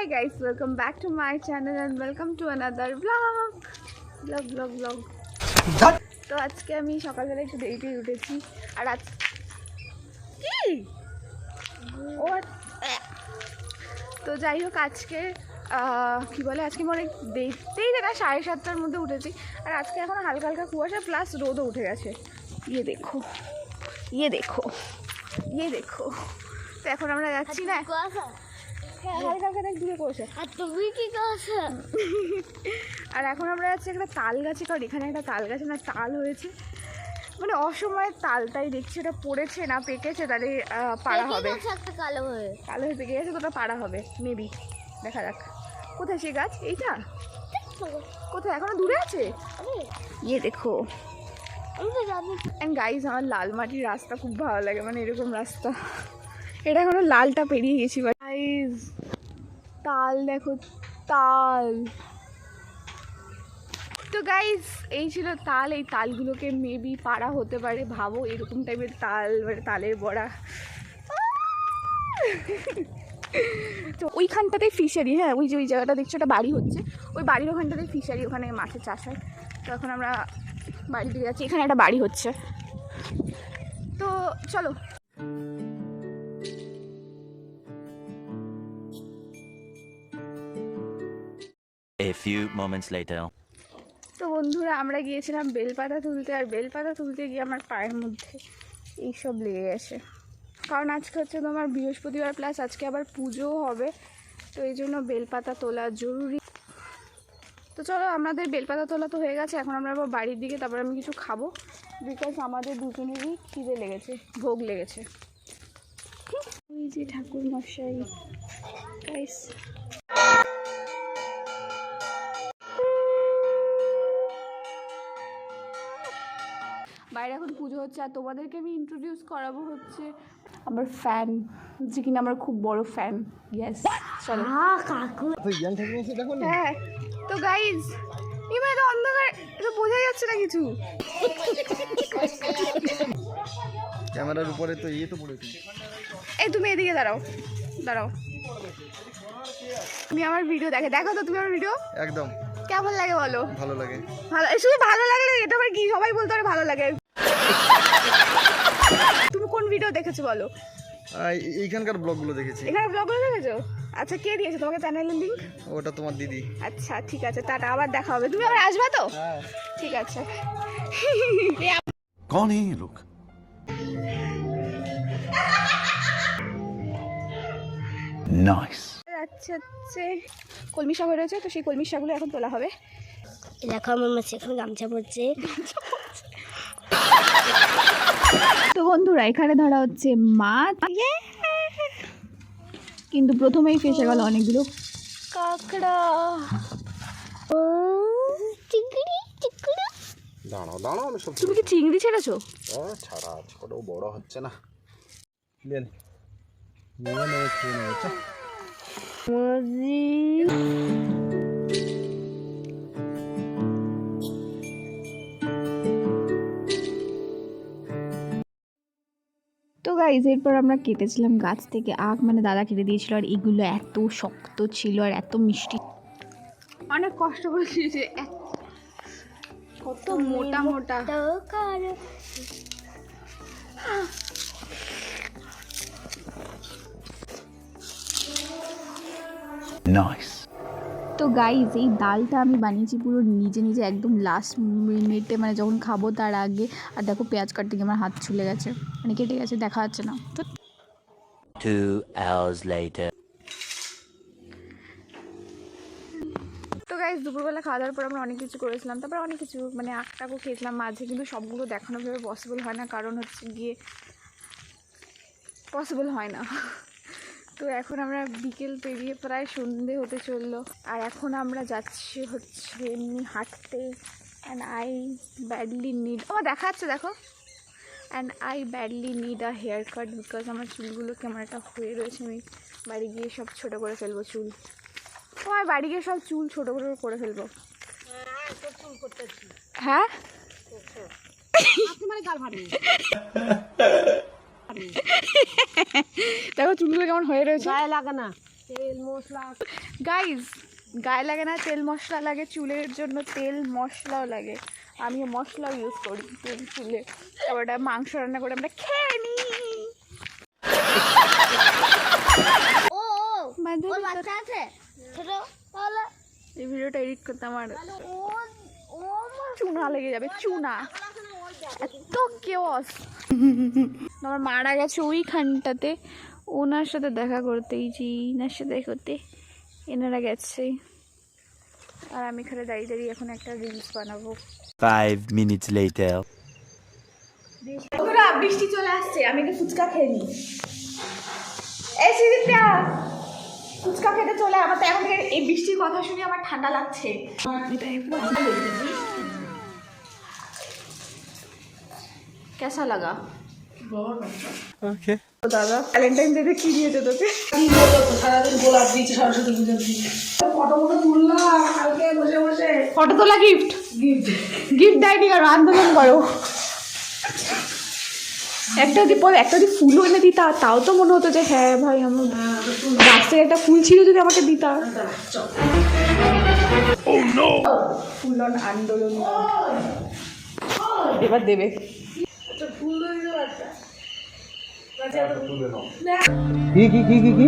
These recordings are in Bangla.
Hi guys, welcome back to my channel and welcome to another vlog. Vlog, vlog, vlog. তো আজকে আমি সকালবেলা একটু দেরিতে উঠেছি আর আজ কি? ও তো যাই হোক আজকে কি বলে আজকে আমি অনেক দেরিতেই না সাড়ে সাতটার মধ্যে উঠেছি আর আজকে এখন হালকা হালকা কুয়াশা প্লাস রোদও উঠে গেছে। ইয়ে দেখো ইয়ে দেখো ইয়ে দেখো। তো এখন আমরা যাচ্ছি না। কুয়াশা? আর কি কুয়াশা আর এখন আমরা যাচ্ছি একটা তাল গাছে কারণ এখানে একটা তাল গাছে না তাল হয়েছে। মানে অসময়ের তাল তাই দেখছি ওটা পড়েছে না পেকেছে তাহলে পাড়া হবে। কালো হয়ে। কালো হয়ে পেকে গেছে তো ওটা পাড়া হবে মেবি দেখা যাক। কোথায় সে গাছ? এইটা? কোথায়? এখনও দূরে আছে? ইয়ে দেখো। অ্যান্ড গাইজ আমার লাল মাটির রাস্তা খুব ভালো লাগে মানে এরকম রাস্তা। এটা এখনও লালটা পেরিয়ে গেছি গাইজ তাল দেখো, তাল। তো গাইজ এই ছিল তাল। এই তালগুলোকে মেবি পাড়া হতে পারে, ভাবো এরকম টাইপের তাল মানে তালের বড়া। তো ওইখানটাতে ফিশারি হ্যাঁ ওই যে ওই জায়গাটা দেখছ ওটা বাড়ি হচ্ছে। ওই বাড়ির ওখানটাতে ফিশারি ওখানে মাছের চাষ হয়। তো এখন আমরা বাড়ি দিকে যাচ্ছি, এখানে একটা বাড়ি হচ্ছে। তো চলো। A few moments later. তো বন্ধুরা, আমরা গিয়েছিলাম বেলপাতা তুলতে, আর বেলপাতা তুলতে গিয়ে আমার পায়ের মধ্যে এইসব লেগে গেছে। কারণ আজকে হচ্ছে তোমার বৃহস্পতিবার প্লাস আজকে আবার পুজোও হবে। তো এই জন্য বেলপাতা তোলা জরুরি। তো চলো, আমাদের বেলপাতা তোলা তো হয়ে গেছে, এখন আমরা আবার বাড়ির দিকে, তারপর আমি কিছু খাব। বিকজ আমাদের দুজনেরই খিদে লেগেছে, ভোগ লেগেছে। ওই যে ঠাকুর মশাই বাইরে এখন পুজো হচ্ছে আর তোমাদেরকে আমি ইন্ট্রোডিউস করাবো হচ্ছে আমার ফ্যান যে কিনা আমার খুব বড় ফ্যান ইয়েস চলো। হ্যাঁ কাকু। হ্যাঁ তো গাইজ এবার তো অন্ধকার এটা বোঝা যাচ্ছে না কিছু। ক্যামেরার উপরে তো ইয়ে তো পড়েছে। এই তুমি এদিকে দাঁড়াও দাঁড়াও। তুমি আমার ভিডিও দেখে দেখো তো তুমি আমার ভিডিও একদম। কেমন লাগে বলো? ভালো লাগে। ভালো শুধু ভালো লাগে এটা আবার কি? সবাই বলতে পারে ভালো লাগে। ভিডিও দেখেছ বলো? এইখানকার ব্লগগুলো দেখেছি। এখানে ব্লগগুলো দেখেছ? আচ্ছা কে দিয়েছে? তোমাকে চ্যানেলের লিংক ওটা তোমার দিদি। আচ্ছা ঠিক আছে টাটা আবার দেখা হবে। তুমি আবার আসবে তো? হ্যাঁ। ঠিক আছে। কোন এই লোক নাইস আচ্ছা আচ্ছা। কলমি শাক রয়েছে তো সেই কলমি শাকগুলো এখন তোলা হবে। দেখো আমার মাছ এখন গামছা পড়ছে তো বন্ধুরা এখানে ধরা হচ্ছে মাছ কিন্তু প্রথমেই ফেসে গেল অনেকগুলো কাঁকড়া। ও চিংড়ি চিংড়ি। দাঁড়াও দাঁড়াও আমি সব তুমি কি চিংড়ি ছেড়েছো? ছাড়া ছোট বড় হচ্ছে না। নেন নিয়ে খেয়ে নেবে গাইজ এরপর আমরা কেটেছিলাম গাছ থেকে আখ মানে দাদা কেটে দিয়েছিল, আর এগুলো এত শক্ত ছিল আর এত মিষ্টি অনেক কষ্ট করে খেয়েছে কত মোটা মোটা Nice. তো গাইজ এই ডালটা আমি বানিয়েছি পুরো নিজে নিজে একদম লাস্ট মিনিটে মানে যখন খাব তার আগে। আর দেখো পেঁয়াজ কাটতে গিয়ে আমার হাত ছুলে গেছে। মানে কেটে গেছে দেখা যাচ্ছে না। তো. তো গাইজ দুপুরবেলা খাওয়া দাওয়ার পর আমরা অনেক কিছু করেছিলাম। তারপর অনেক কিছু মানে আখটাকও খেয়েছিলাম। মাঝে কিন্তু সবগুলো দেখানো ভেবে পসিবল হয় না। কারণ হচ্ছে গিয়ে পসিবল হয় না। তো এখন আমরা বিকেল পেরিয়ে প্রায় সন্ধে হতে চলল। আর এখন আমরা যাচ্ছি হচ্ছে এমনি হাঁটতে। অ্যান্ড আই ব্যাডলি নিড ও দেখা যাচ্ছে দেখো। And I badly need a haircut because আমার চুলগুলো কেমন একটা হয়ে রয়েছে। আমি বাড়ি গিয়ে সব ছোটো করে ফেলব চুল। তোমার বাড়ি গিয়ে সব চুল ছোটো করে করে ফেলব। হ্যাঁ? দেখো চুলগুলো কেমন হয়ে রয়েছে। গায়ে লাগে না। তেল মশলা। গাইজ গায়ে লাগে না তেল মশলা লাগে চুলের জন্য তেল মশলাও লাগে। আমিও মশলাও ইউজ করি তেল চুলে। তারপর ওটা মাংস রান্না করে আমরা খেয়ে নিই এই ভিডিওটা এডিট করতে আমার চুনা লেগে যাবে চুনা। এত কেওস আমার মারা গেছে ওইখানটাতে। ওনার সাথে দেখা করতে এই যে ইনার সাথে দেখা করতে এনারা গেছে। আর আমি এখানে দাঁড়িয়ে দাঁড়িয়ে এখন একটা রিলস বানাবো। Five minutes later. বন্ধুরা বৃষ্টি চলে আসছে আমি একটু ফুচকা খেয়ে নিই। এই ফুচকা খেতে চলে আমার তো এখন থেকে এই বৃষ্টির কথা শুনে আমার ঠান্ডা লাগছে। এটা একটু আগে লেগে যাবে। कैसा लगा ওকে দাদা ভ্যালেন্টাইন ডে কি দিয়েছে তোকে সারাদিন গোলাপ দিয়েছে সরস্বতী পুজোর দিন ফটো ফটো তুললাম কালকে বসে বসে ফটো তোলা গিফট গিফট গিফট দেয়নি কারো আন্দোলন করো একটা যদি পরে একটা যদি ফুলও এনে দিতা তাও তো মনে হতো যে হ্যাঁ ভাই আমার গাছ থেকে একটা ফুল ছিল যদি আমাকে দিতা ফুলন আন্দোলন এবার দেবে কি কি কি কি কি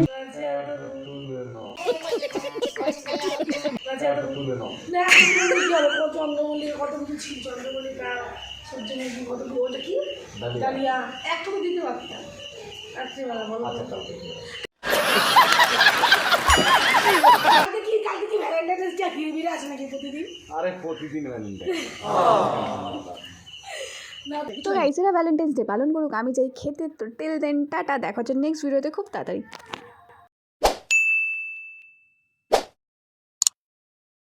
আরে প্রতিদিন তো গাইজেরা ভ্যালেন্টাইন্স ডে পালন করুক আমি যাই খেতে তো টিল দেন টাটা দেখা হচ্ছে নেক্সট ভিডিওতে খুব তাড়াতাড়ি।